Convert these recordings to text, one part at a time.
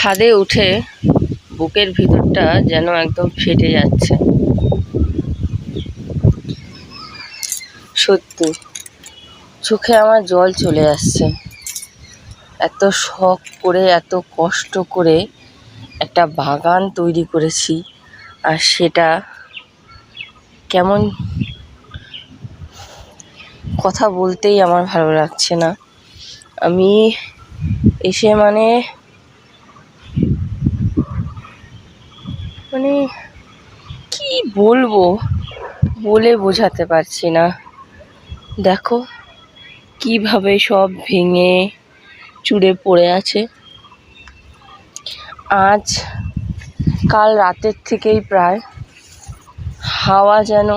ছাদে উঠে বুকের ভিতরটা যেন একদম ফেটে যাচ্ছে। সত্যি, চোখে আমার জল চলে আসছে। এত শখ করে, এত কষ্ট করে একটা বাগান তৈরি করেছি আর সেটা কেমন কথা বলতেই আমার ভালো লাগছে না। আমি এসে মানে মানে কি বলব? বলে বোঝাতে পারছি না। দেখো কীভাবে সব ভেঙে চুড়ে পড়ে আছে। আজ কাল রাতের থেকেই প্রায় হাওয়া যেন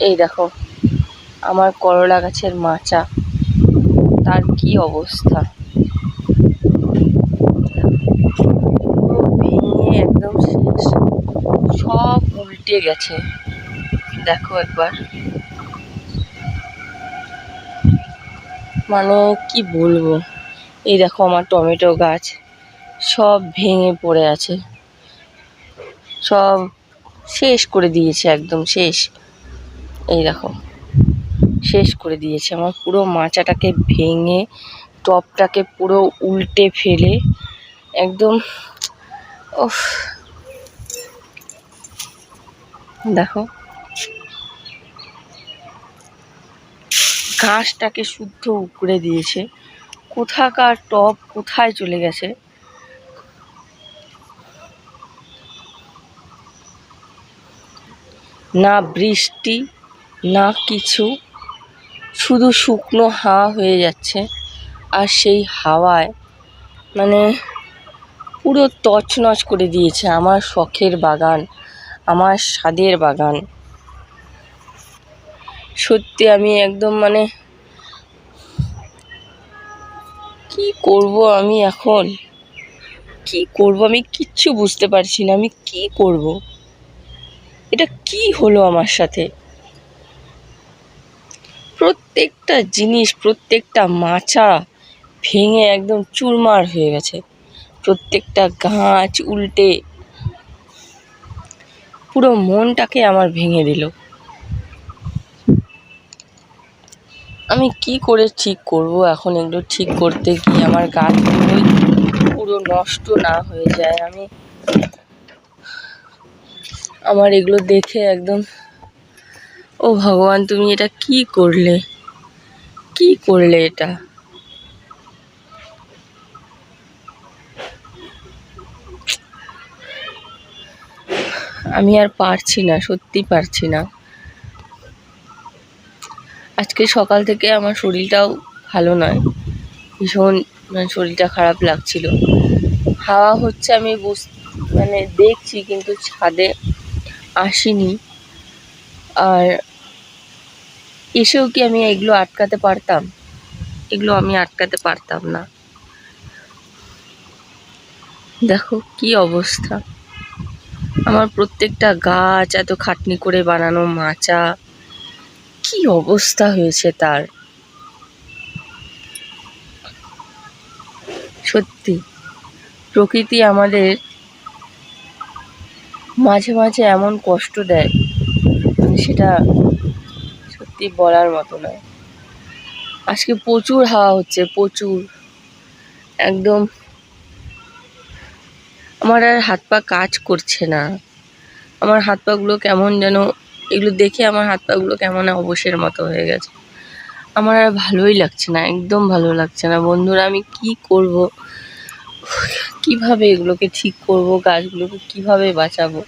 এই দেখো আমার করলা গাছের মাচা। তার কি অবস্থা পুরো ভেঙে একদম শেষ সব উল্টে গেছে। দেখো একবার। মানে কি বলব? এই দেখো আমার টমেটো গাছ, সব ভেঙে পড়ে আছে। সব শেষ করে দিয়েছে, একদম শেষ। এই দেখো, শেষ করে দিয়েছে। আমার পুরো মাচাটাকে ভেঙে, টপটাকে পুরো উল্টে ফেলে। একদম ওফ দেখো। ঘাসটাকে শুদ্ধ উপড়ে দিয়েছে। কোথাকার টপ কোথায় চলে গেছে? না বৃষ্টি, না কিছু, শুধু শুকনো হাওয়া হয়ে যাচ্ছে। আর সেই হাওয়ায় মানে পুরো তছনছ করে দিয়েছে আমার শখের বাগান। আমার স্বাদের বাগান। সত্যি আমি একদম মানে কি করব আমি এখন? কি করব আমি কিচ্ছু বুঝতে পারছি না, আমি কি করব? এটা কি হলো আমার সাথে? প্রত্যেকটা জিনিস, প্রত্যেকটা মাচা ভেঙে একদম চুরমার হয়ে গেছে। প্রত্যেকটা গাছ উল্টে পুরো মনটাকে আমার ভেঙে দিল। আমি কি করে ঠিক করব এখন এগুলো ঠিক করতে গিয়ে আমার গাছগুলোই পুরো নষ্ট না হয়ে যায়। আমি আমার এগুলো দেখে একদম, ও ভগবান, তুমি এটা কি করলে? কি করলে এটা? আমি আর পারছি না, সত্যি পারছি না। আজকে সকাল থেকে আমার শরীরটাও ভালো নয়। ভীষণ মানে শরীরটা খারাপ লাগছিল। হাওয়া হচ্ছে আমি বুঝ মানে দেখছি কিন্তু ছাদে আসিনি। আর এসেও কি আমি এগুলো আটকাতে পারতাম? এগুলো আমি আটকাতে পারতাম না। দেখো কি অবস্থা। আমার প্রত্যেকটা গাছ, এত খাটনি করে বানানো মাচা, কি অবস্থা হয়েছে তার? সত্যি, প্রকৃতি আমাদের মাঝে মাঝে এমন কষ্ট দেয়, সেটা সত্যি বলার মতো নয়। আজকে প্রচুর হাওয়া হচ্ছে, প্রচুর। একদম আমার আর হাত পা কাজ করছে না। আমার হাত পাগুলো কেমন যেন, এগুলো দেখে আমার হাত পাগুলো কেমন অবসের মতো হয়ে গেছে। আমার আর ভালোই লাগছে না, একদম ভালো লাগছে না। বন্ধুরা, আমি কি করব? কীভাবে এগুলোকে ঠিক করব? গাছগুলোকে কীভাবে বাঁচাবো?